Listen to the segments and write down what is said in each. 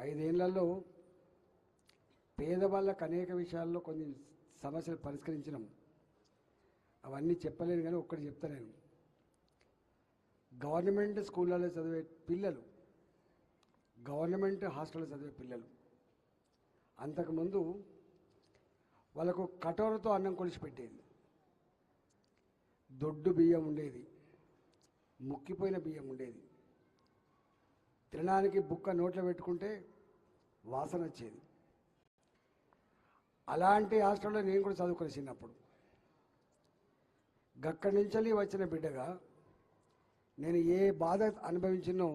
ఐదేళ్ళలో పేదవాళ్ళకు అనేక విషయాల్లో కొన్ని సమస్యలు పరిష్కరించినాం. అవన్నీ చెప్పలేను కానీ ఒక్కటి చెప్తా నేను. గవర్నమెంట్ స్కూళ్ళలో చదివే పిల్లలు గవర్నమెంట్ హాస్టల్లో చదివే పిల్లలు అంతకుముందు వాళ్ళకు కటోరతో అన్నం కొలిచి పెట్టేది. దొడ్డు బియ్యం ఉండేది ముక్కిపోయిన బియ్యం ఉండేది. తినడానికి బుక్క నోట్లో పెట్టుకుంటే వాసన వచ్చేది. అలాంటి హాస్టల్లో నేను కూడా చదువుకొని చిన్నప్పుడు. గక్కడి నుంచి వచ్చిన బిడ్డగా నేను ఏ బాధ అనుభవించినో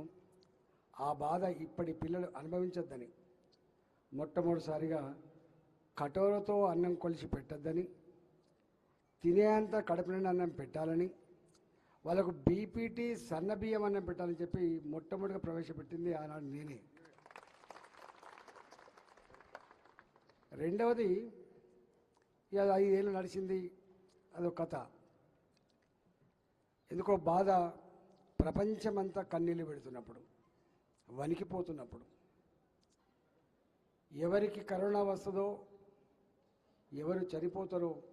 ఆ బాధ ఇప్పటి పిల్లలు అనుభవించొద్దని మొట్టమొదటిసారిగా కటోరతో అన్నం కొలిచి పెట్టొద్దని తినేంత కడుపు నిండా అన్నం పెట్టాలని వాళ్ళకు బీపీటీ సన్న బియ్యం అన్నం పెట్టాలని చెప్పి మొట్టమొదటిగా ప్రవేశపెట్టింది ఆనాడు నేనే. రెండవది ఇక ఐదేళ్ళు నడిచింది అదొక కథ. ఎందుకో బాధ ప్రపంచమంతా కన్నీళ్ళు పెడుతున్నప్పుడు వణికిపోతున్నప్పుడు. ఎవరికి కరోనా వస్తుందో ఎవరు చనిపోతారో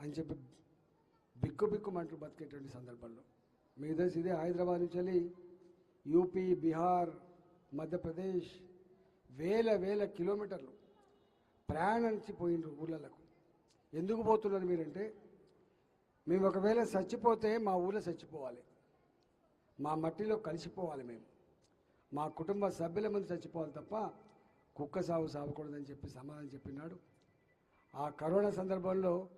అని చెప్పి బిక్కు బిక్కుమంటూ బతికేటువంటి సందర్భంలో. మీద ఇదే హైదరాబాద్ నుంచి వెళ్ళి యూపీ బీహార్ మధ్యప్రదేశ్ వేల వేల కిలోమీటర్లు ప్రయాణించి పోయినరు ఊళ్ళకు ఎందుకు పోతున్నారు మీరంటే మేము ఒకవేళ చచ్చిపోతే మా ఊళ్ళో చచ్చిపోవాలి. మా మట్టిలో కలిసిపోవాలి మేము. మా కుటుంబ సభ్యుల ముందు చచ్చిపోవాలి తప్ప కుక్క సాగు సాగకూడదని చెప్పి సమాధానం చెప్పినాడు. ఆ కరోనా సందర్భంలో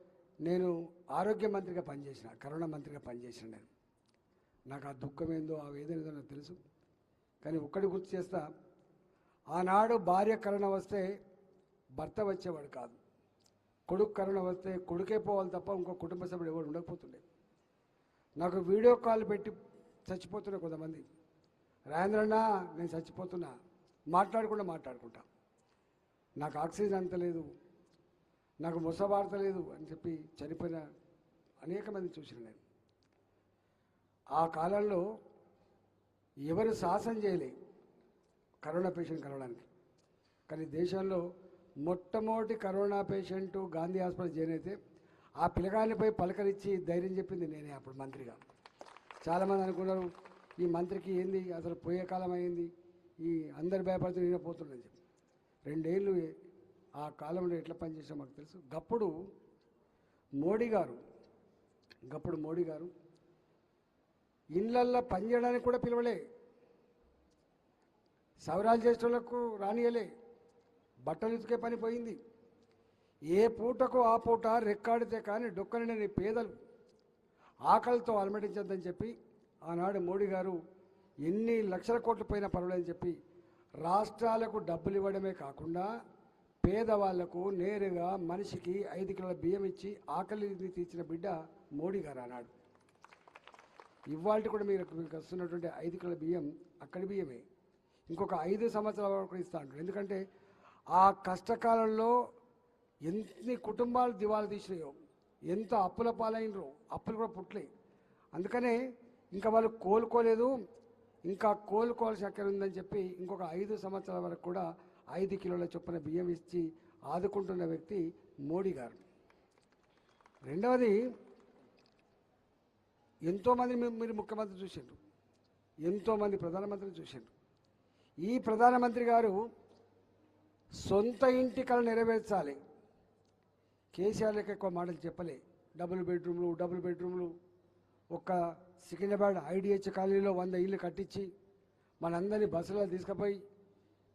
నేను ఆరోగ్య మంత్రిగా పనిచేసిన కరోనా మంత్రిగా పనిచేసిన నేను. నాకు ఆ దుఃఖం ఏందో ఆ వేదన ఏందో నాకు తెలుసు. కానీ ఒక్కటి గుర్తు చేస్తా ఆనాడు భార్య కరోనా వస్తే భర్త వచ్చేవాడు కాదు. కొడుకు కరోనా వస్తే కొడుకే పోవాలి తప్ప ఇంకో కుటుంబ సభ్యుడు ఎవరు ఉండకపోతుండే. నాకు వీడియో కాల్ పెట్టి చచ్చిపోతున్నా కొంతమంది. రాజేంద్రన్న నేను చచ్చిపోతున్నా. మాట్లాడకుండా మాట్లాడుకుంటా. నాకు ఆక్సిజన్ అంత లేదు. నాకు ముసబారతలేదు అని చెప్పి చనిపోయిన అనేక మంది చూసిన నేను. ఆ కాలంలో ఎవరు సాహసం చేయలే కరోనా పేషెంట్ కలవడానికి. కానీ దేశంలో మొట్టమొదటి corona patient Gandhi hospital join అయితే ఆ పిల్లగానిపై పలకరించి ధైర్యం చెప్పింది నేనే అప్పుడు మంత్రిగా. చాలామంది అనుకున్నారు ఈ మంత్రికి ఏంది అసలు పోయే కాలం అయింది ఈ అందరు భయపడుతూ నేను పోతున్నాను చెప్పి. రెండేళ్ళు ఆ కాలంలో ఎట్లా పనిచేసా మాకు తెలుసు. గప్పుడు మోడీ గారు గప్పుడు మోడీ గారు ఇళ్ళల్లో పనిచేయడానికి కూడా పిలవలే. సవరాలు చేసేటోళ్ళకు రానియలే. బట్టలు ఉతికే పని పోయింది. ఏ పూటకు ఆ పూట రెక్కాడితే కానీ డొక్కనని పేదలు. ఆకలితో అలమటించద్దని చెప్పి ఆనాడు మోడీ గారు ఎన్ని లక్షల కోట్లు పోయినా పర్వాలేదని చెప్పి రాష్ట్రాలకు డబ్బులు ఇవ్వడమే కాకుండా పేదవాళ్ళకు నేరుగా మనిషికి ఐదు కిలోల బియ్యం ఇచ్చి ఆకలిని తీర్చిన బిడ్డ మోడీ గారు అన్నాడు. ఇవాళ కూడా మీరు మీకు వస్తున్నటువంటి ఐదు కిలోల బియ్యం అక్కడి బియ్యమే. ఇంకొక ఐదు సంవత్సరాల వరకు ఇస్తా అంటారు. ఎందుకంటే ఆ కష్టకాలంలో ఎన్ని కుటుంబాలు దివాలు తీసినాయో ఎంత అప్పుల పాలైనరో అప్పులు కూడా పుట్టలే. అందుకనే ఇంకా వాళ్ళు కోలుకోలేదు. ఇంకా కోలుకోవాల్సిన అక్కడ ఉందని చెప్పి ఇంకొక ఐదు సంవత్సరాల వరకు కూడా ఐదు కిలోల చొప్పున బియ్యం ఇచ్చి ఆదుకుంటున్న వ్యక్తి మోడీ గారు. రెండవది ఎంతోమంది మీరు ముఖ్యమంత్రి చూసిండ్రు. ఎంతోమంది ప్రధానమంత్రిని చూసిండ్రు. ఈ ప్రధానమంత్రి గారు సొంత ఇంటి కళ నెరవేర్చాలి. కేసీఆర్ లెక్క ఎక్కువ మాటలు చెప్పలే. డబుల్ బెడ్రూమ్లు డబుల్ బెడ్రూమ్లు. ఒక్క సికింద్రాబాద్ ఐడిహెచ్ కాలనీలో వంద ఇల్లు కట్టించి మనందరినీ బస్సులో తీసుకుపోయి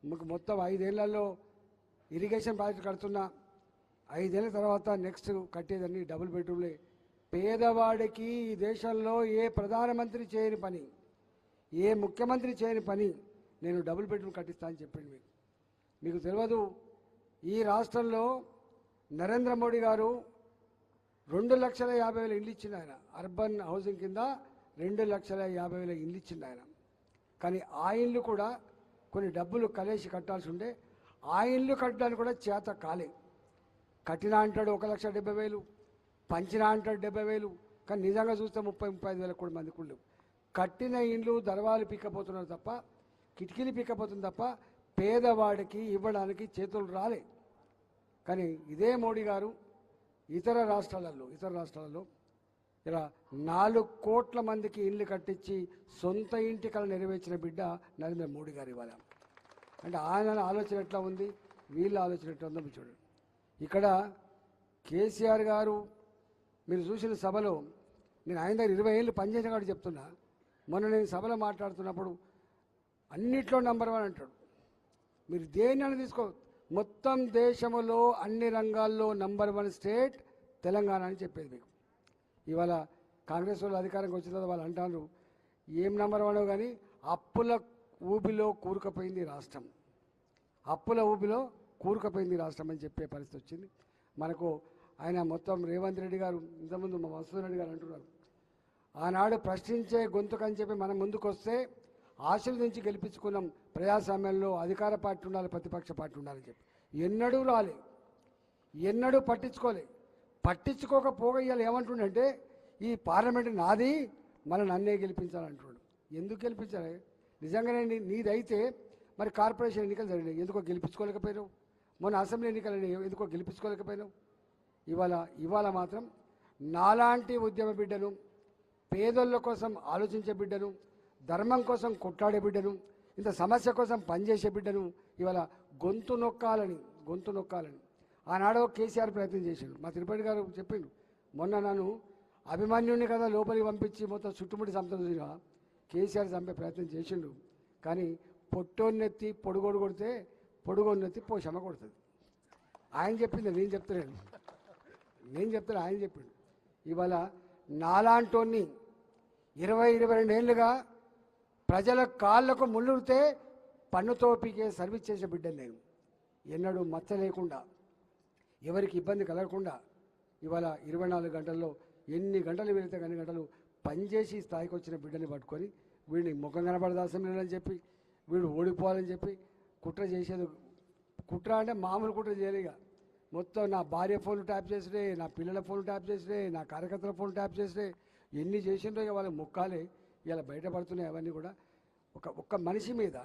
మీకు మొత్తం ఐదేళ్ళలో ఇరిగేషన్ ప్రాజెక్ట్ కడుతున్నా. ఐదేళ్ళ తర్వాత నెక్స్ట్ కట్టేదని డబుల్ బెడ్రూమ్లే. పేదవాడికి ఈ దేశంలో ఏ ప్రధానమంత్రి చేయని పని ఏ ముఖ్యమంత్రి చేయని పని నేను డబుల్ బెడ్రూమ్ కట్టిస్తా అని మీకు. మీకు తెలియదు ఈ రాష్ట్రంలో నరేంద్ర మోడీ గారు రెండు లక్షల యాభై వేల ఇండ్లు ఇచ్చింది ఆయన. అర్బన్ హౌసింగ్ కింద రెండు లక్షల యాభై వేల ఇండ్లు ఇచ్చింది ఆయన. కానీ ఆ ఇండ్లు కూడా కొన్ని డబ్బులు కలిసి కట్టాల్సి ఉండే ఆ ఇల్లు కట్టడానికి కూడా చేత కాలే. కట్టినా అంటాడు ఒక లక్ష డెబ్బై వేలు పంచినా అంటాడు డెబ్బై వేలు కానీ నిజంగా చూస్తే ముప్పై ముప్పై ఐదు వేలకు కూడా మంది కుళ్ళు. కట్టిన ఇండ్లు దర్వాలు పీక్కపోతున్నారు తప్ప కిటికీలు పీక్కపోతుంది తప్ప పేదవాడికి ఇవ్వడానికి చేతులు రాలే. కానీ ఇదే మోడీ గారు ఇతర రాష్ట్రాలలో ఇతర రాష్ట్రాలలో ఇలా నాలుగు కోట్ల మందికి ఇల్లు కట్టించి సొంత ఇంటి కళ నెరవేర్చిన బిడ్డ నరేంద్ర మోడీ గారు ఇవాళ. అంటే ఆయన ఆలోచన ఎట్లా ఉంది? వీళ్ళ ఆలోచన ఎట్లా ఉందో మీరు చూడండి. ఇక్కడ కేసీఆర్ గారు మీరు చూసిన సభలో నేను ఆయన దగ్గర ఇరవై ఏళ్ళు పనిచేసిన కాబట్టి చెప్తున్నా. మొన్న నేను సభలో మాట్లాడుతున్నప్పుడు అన్నిట్లో నంబర్ వన్ అంటాడు. మీరు దేన్ని తీసుకో. మొత్తం దేశంలో అన్ని రంగాల్లో నంబర్ వన్ స్టేట్ తెలంగాణ అని చెప్పేది మీకు. ఇవాళ కాంగ్రెస్ వాళ్ళు అధికారంకి వచ్చిన తర్వాత వాళ్ళు అంటారు ఏం నెంబర్ వన్ కానీ అప్పుల ఊబిలో కూరుకుపోయింది రాష్ట్రం. అప్పుల ఊబిలో కూరుకుపోయింది రాష్ట్రం అని చెప్పే పరిస్థితి వచ్చింది. మనకు ఆయన మొత్తం రేవంత్ రెడ్డి గారు ఇంతకుముందు మా మసూద్ రెడ్డి గారు అంటున్నారు ఆనాడు ప్రశ్నించే గొంతుకని చెప్పి మనం ముందుకు వస్తే నుంచి గెలిపించుకున్నాం ప్రజాస్వామ్యంలో అధికార పార్టీ ఉండాలి ప్రతిపక్ష పార్టీ ఉండాలని చెప్పి. ఎన్నడూ రాలే. ఎన్నడూ పట్టించుకోలే. పట్టించుకోకపోగా ఇవాళ ఏమంటుండంటే ఈ పార్లమెంట్ నాది మన నన్నే గెలిపించాలంటున్నాడు ఎందుకు గెలిపించాలి? నిజంగానే నీదైతే మరి కార్పొరేషన్ ఎన్నికలు జరిగినాయి. ఎందుకో గెలిపించుకోలేకపోయినావు? మొన్న అసెంబ్లీ ఎన్నికలు ఎందుకో గెలిపించుకోలేకపోయినావు? ఇవాళ ఇవాళ మాత్రం నాలాంటి ఉద్యమ బిడ్డను పేదోళ్ళ కోసం ఆలోచించే బిడ్డను ధర్మం కోసం కొట్లాడే బిడ్డను ఇంత సమస్య కోసం పనిచేసే బిడ్డను ఇవాళ గొంతు నొక్కాలని గొంతు నొక్కాలని ఆనాడో కేసీఆర్ ప్రయత్నం చేసిండు మా తిరుపతి గారు చెప్పిండు. మొన్న నన్ను అభిమన్యుని కదా లోపలికి పంపించి మొత్తం చుట్టుముట్టి సంతోషంగా కేసీఆర్ చంపే ప్రయత్నం చేసిండు. కానీ పొట్టోన్నెత్తి పొడుగోడు కొడితే పొడుగోన్నెత్తి పోషమ కొడుతుంది. ఆయన చెప్పింది నేను చెప్తలేను. నేను చెప్తాను ఆయన చెప్పిండు. ఇవాళ నాలాంటోన్ని ఇరవై ఇరవై రెండేళ్ళుగా ప్రజల కాళ్ళకు ముళ్ళుడితే పన్నుతో పీకే సర్వీస్ చేసే బిడ్డను నేను. ఎన్నడూ మచ్చ లేకుండా ఎవరికి ఇబ్బంది కలగకుండా ఇవాళ ఇరవై నాలుగు గంటల్లో ఎన్ని గంటలు వెళితే అన్ని గంటలు పనిచేసి స్థాయికి వచ్చిన బిడ్డని పట్టుకొని వీడిని ముఖం కనబడదు అసెంబ్లీలో చెప్పి వీడు ఓడిపోవాలని చెప్పి కుట్ర చేసేది కుట్ర అంటే మామూలు కుట్ర చేయలేక మొత్తం నా భార్య ఫోన్ ట్యాప్ చేసినే నా పిల్లల ఫోన్ ట్యాప్ చేసినే నా కార్యకర్తల ఫోన్ ట్యాప్ చేసినే ఎన్ని చేసిండ్రో ఇక వాళ్ళ ముక్కాలే ఇలా బయటపడుతున్నాయి అవన్నీ కూడా. ఒక ఒక్క మనిషి మీద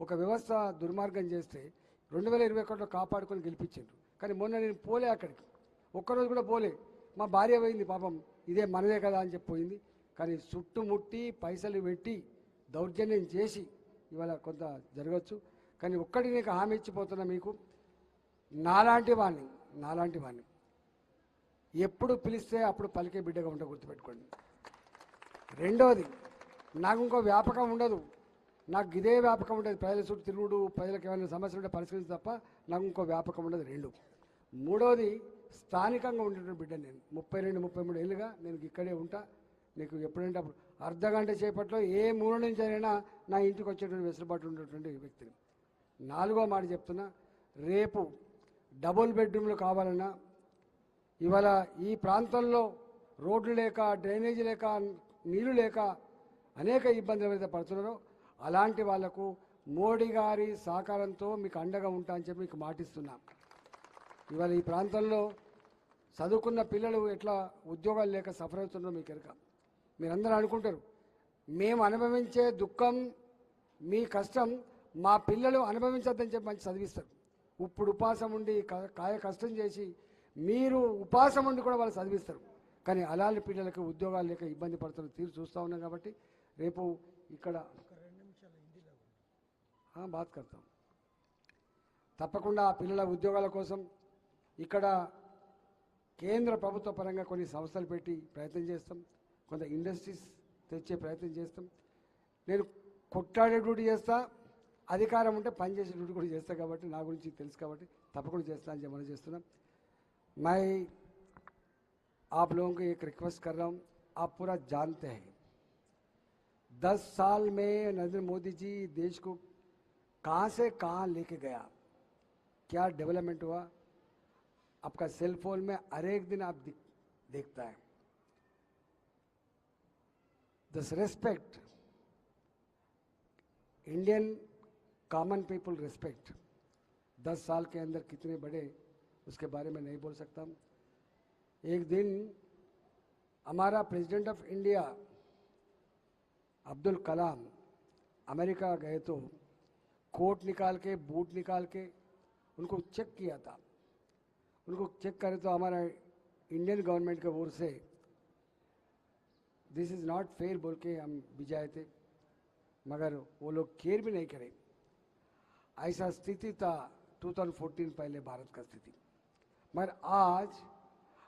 ఒక వ్యవస్థ దుర్మార్గం చేస్తే రెండు వేల ఇరవై ఒకటిలో కాపాడుకొని గెలిపించిండ్రు. కానీ మొన్న నేను పోలే అక్కడికి. ఒక్కరోజు కూడా పోలే. మా భార్య పోయింది పాపం. ఇదే మనదే కదా అని చెప్పి పోయింది. కానీ చుట్టుముట్టి పైసలు పెట్టి దౌర్జన్యం చేసి ఇవాళ కొంత జరగచ్చు. కానీ ఒక్కటి నీకు హామీ ఇచ్చిపోతున్నా మీకు. నాలాంటి వాడిని నాలాంటి వాడిని ఎప్పుడు పిలిస్తే అప్పుడు పలికే బిడ్డగా ఉంటే గుర్తుపెట్టుకోండి. రెండవది నాకు ఇంకో వ్యాపకం ఉండదు. నాకు ఇదే వ్యాపకం ఉండదు. ప్రజల చుట్టూ తిరుగుడు ప్రజలకు ఏమైనా సమస్యలు ఉంటే పరిష్కరించి తప్ప నాకు ఇంకో వ్యాపకం ఉండదు. రెండు మూడోది స్థానికంగా ఉండేటువంటి బిడ్డ నేను. ముప్పై రెండు ముప్పై మూడు ఏళ్ళుగా నేను ఇక్కడే ఉంటా. నీకు ఎప్పుడంటే అప్పుడు అర్ధ గంట చేపట్లో ఏ మూల నుంచి అయినా నా ఇంటికి వచ్చేటువంటి వెసులుబాటు ఉండేటువంటి వ్యక్తిని నాలుగో మాట చెప్తున్నా రేపు డబుల్ బెడ్రూమ్లు కావాలన్నా ఇవాళ ఈ ప్రాంతంలో రోడ్లు లేక డ్రైనేజీ లేక నీళ్ళు లేక అనేక ఇబ్బందులు ఏవైతే పడుతున్నారో అలాంటి వాళ్ళకు మోడీ గారి సహకారంతో మీకు అండగా ఉంటా అని చెప్పి మీకు మాటిస్తున్నాను ఇవాళ ఈ ప్రాంతంలో చదువుకున్న పిల్లలు ఎట్లా ఉద్యోగాలు లేక సఫర్ అవుతున్నారో మీకు ఎరక మీరందరూ అనుకుంటారు మేము అనుభవించే దుఃఖం మీ కష్టం మా పిల్లలు అనుభవించద్దని చెప్పి మంచి చదివిస్తారు. ఇప్పుడు ఉపాసం ఉండి క- కాయ కష్టం చేసి మీరు ఉపాసం ఉండి కూడా వాళ్ళు చదివిస్తారు. కానీ అలాంటి పిల్లలకు ఉద్యోగాలు లేక ఇబ్బంది పడుతున్న తీరు చూస్తూ ఉన్నాం కాబట్టి రేపు ఇక్కడ బాత్ కడతాం. తప్పకుండా ఆ పిల్లల ఉద్యోగాల కోసం ఇక్కడ కేంద్ర ప్రభుత్వ పరంగా కొన్ని సంస్థలు పెట్టి ప్రయత్నం చేస్తాం కొంత ఇండస్ట్రీస్ తెచ్చే ప్రయత్నం చేస్తాం నేను కొట్టాడే డ్యూటీ చేస్తా అధికారం ఉంటే పనిచేసే డ్యూటీ కూడా చేస్తా కాబట్టి నా గురించి తెలుసు కాబట్టి తప్పకుండా చేస్తా అని చెప్పి మనం చేస్తున్నాం मैं आप लोगों को एक रिक्वेस्ट कर रहा हूँ आप पूरा जानते हैं दस साल में नरेंद्र मोदी जी देश को कहाँ से कहाँ लेके गया क्या डेवलपमेंट हुआ आपका सेल फ़ोन में हर एक दिन आप दिख, देखता है। This respect Indian common people respect दस साल के अंदर कितने बड़े उसके बारे में नहीं बोल सकता एक दिन हमारा president of India Abdul Kalam America गए तो कोट निकाल के बूट निकाल के उनको चेक किया था। उनको चेक करें तो हमारा इंडियन गवर्नमेंट की ओर से दिस इज़ नॉट फेयर बोल के हम भिजाए थे। मगर वो लोग केयर भी नहीं करे। ऐसा स्थिति था 2014 पहले भारत का स्थिति। मगर आज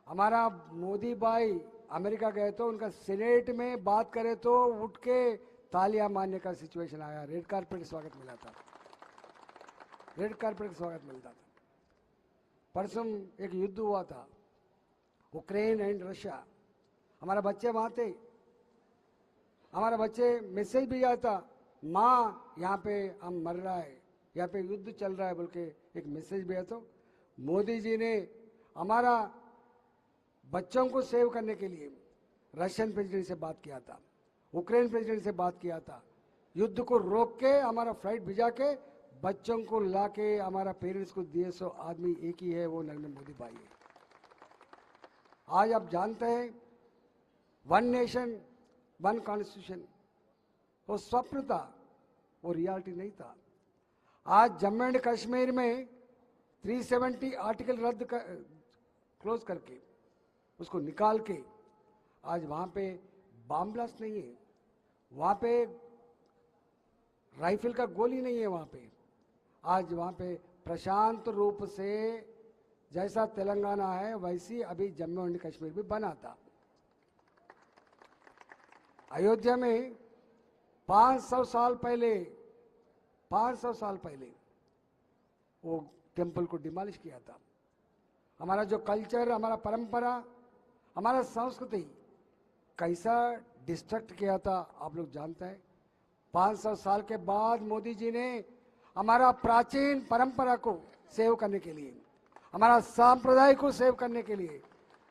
हमारा मोदी भाई अमेरिका गए तो उनका सीनेट में बात करे तो उठ के तालियाँ मारने का सिचुएशन आया। रेड कार्पेट स्वागत मिला था। रेड कार्पेट स्वागत मिलता था। परसों एक युद्ध हुआ था उक्रेन एंड रशिया हमारा बच्चे वहाँ थे। हमारा बच्चे मैसेज भी आता माँ, यहाँ पे हम मर रहा है, यहाँ पे युद्ध चल रहा है बोल के एक मैसेज भी है तो मोदी जी ने हमारा बच्चों को सेव करने के लिए रशियन प्रेसिडेंट से बात किया था यूक्रेन प्रेसिडेंट से बात किया था। युद्ध को रोक के, हमारा फ़्लाइट भिजा के बच्चों को ला के हमारा पेरेंट्स को दिए, सो आदमी एक ही है, वो नरेंद्र मोदी भाई है। आज आप जानते हैं वन नेशन वन कॉन्स्टिट्यूशन वो स्वप्न था वो रियलिटी नहीं था। आज जम्मू एंड कश्मीर में 370 आर्टिकल रद्द कर क्लोज करके, उसको निकाल के, आज वहाँ पे बम ब्लास्ट नहीं है। वहाँ पे राइफल का गोली नहीं है वहाँ पे। आज वहाँ पे प्रशांत रूप से जैसा तेलंगाना है, वैसी अभी जम्मू एंड कश्मीर भी बना था। अयोध्या में 500 साल पहले 500 साल पहले वो टेंपल को डिमोलिश किया था। हमारा जो कल्चर, हमारा परंपरा, हमारा संस्कृति कैसा डिस्ट्रक्ट किया था, आप लोग जानते हैं। 500 साल के बाद मोदी जी ने हमारा प्राचीन परंपरा को सेव करने के लिए, हमारा सांप्रदाय को सेव करने के लिए,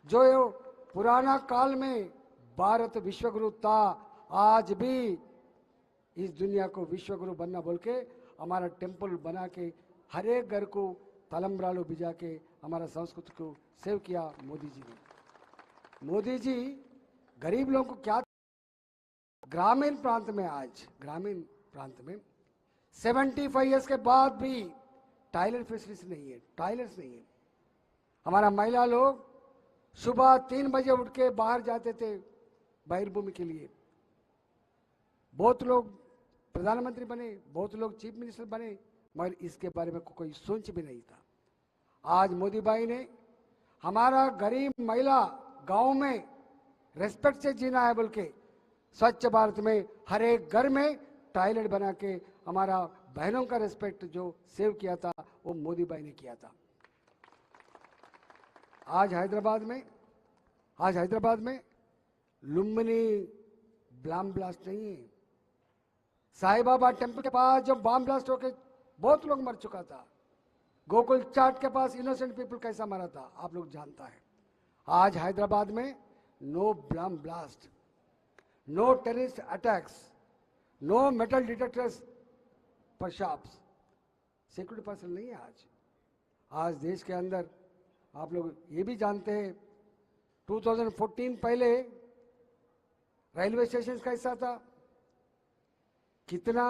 जो पुराना काल में भारत विश्वगुरु था, आज भी इस दुनिया को विश्वगुरु बनना बोल के, हमारा टेंपल बना के, हर एक घर को तलम्बरालू भिजा के, हमारा संस्कृति को सेव किया मोदी जी ने। मोदी जी, गरीब लोगों को क्या ग्रामीण प्रांत में आज, ग्रामीण प्रांत में 75 ईयर्स के बाद भी टॉयलेट फैसिलिटीज़ नहीं है टॉयलेट्स नहीं है। हमारा महिला लोग सुबह तीन बजे उठ के बाहर जाते थे बहिर्भूमि के लिए। बहुत लोग प्रधानमंत्री बने बहुत लोग चीफ मिनिस्टर बने मगर इसके बारे में को, कोई सोच भी नहीं था। आज मोदी भाई ने हमारा गरीब महिला गाँव में रेस्पेक्ट से जीना है बोल के स्वच्छ भारत में हर एक घर में टॉयलेट बना के हमारा बहनों का रिस्पेक्ट जो सेव किया था, वो मोदी भाई ने किया था। आज हैदराबाद में, आज हैदराबाद में लुम्बिनी ब्लाम ब्लास्ट नहीं है। साईं बाबा टेंपल के पास जब बम ब्लास्ट होके बहुत लोग मर चुका था। गोकुल चाट के पास इनोसेंट पीपल कैसा मरा था, आप लोग जानता है। आज हैदराबाद में no Blum blast no terrorist attacks no metal detectors पर शॉप्स सिक्योरिटी पर्सन नहीं है आज। आज देश के अंदर आप लोग ये भी जानते हैं 2014 पहले रेलवे स्टेशन कैसा था। कितना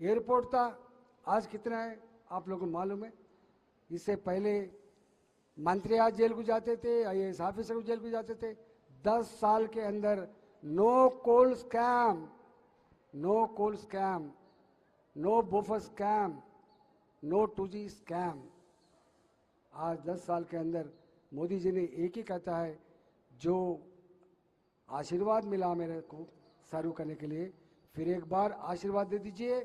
एयरपोर्ट था, आज कितना है, आप लोगों को मालूम है। इससे पहले मंत्री आज जेल को जाते थे आई एस ऑफिसर को जेल को जाते थे। दस साल के अंदर no coal scam no coal scam no Bofors scam no two G scam आज दस साल के अंदर मोदी जी ने एक ही कहता है, जो आशीर्वाद मिला मेरे को सर्व करने के लिए, फिर एक बार आशीर्वाद दे दीजिए।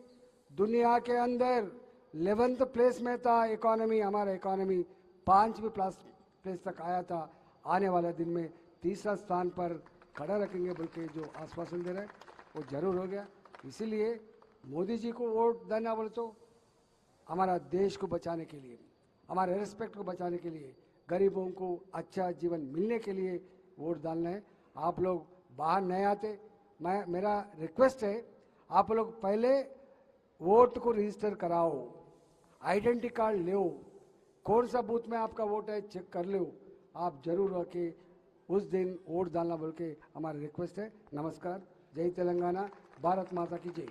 दुनिया के अंदर लेवंथ प्लेस में था इकोनॉमी हमारा इकोनॉमी पांचवी प्लस प्लेस तक आया था। आने वाले दिन में तीसरा स्थान पर खड़ा रखेंगे, बल्कि जो आश्वासन दे रहे वो ज़रूर हो गया। इसीलिए मोदी जी को वोट देना बोले तो हमारा देश को बचाने के लिए, हमारे रेस्पेक्ट को बचाने के लिए, गरीबों को अच्छा जीवन मिलने के लिए वोट डालना है। आप लोग बाहर नहीं आते। मैं, मेरा रिक्वेस्ट है, आप लोग पहले वोट को रजिस्टर कराओ। आइडेंटिटी कार्ड लो। कौन सा बूथ में आपका वोट है चेक कर लो। आप ज़रूर रखे उस दिन वोट डालना बोल के हमारा रिक्वेस्ट है। नमस्कार। जय तेलंगाना। भारत माता की जय।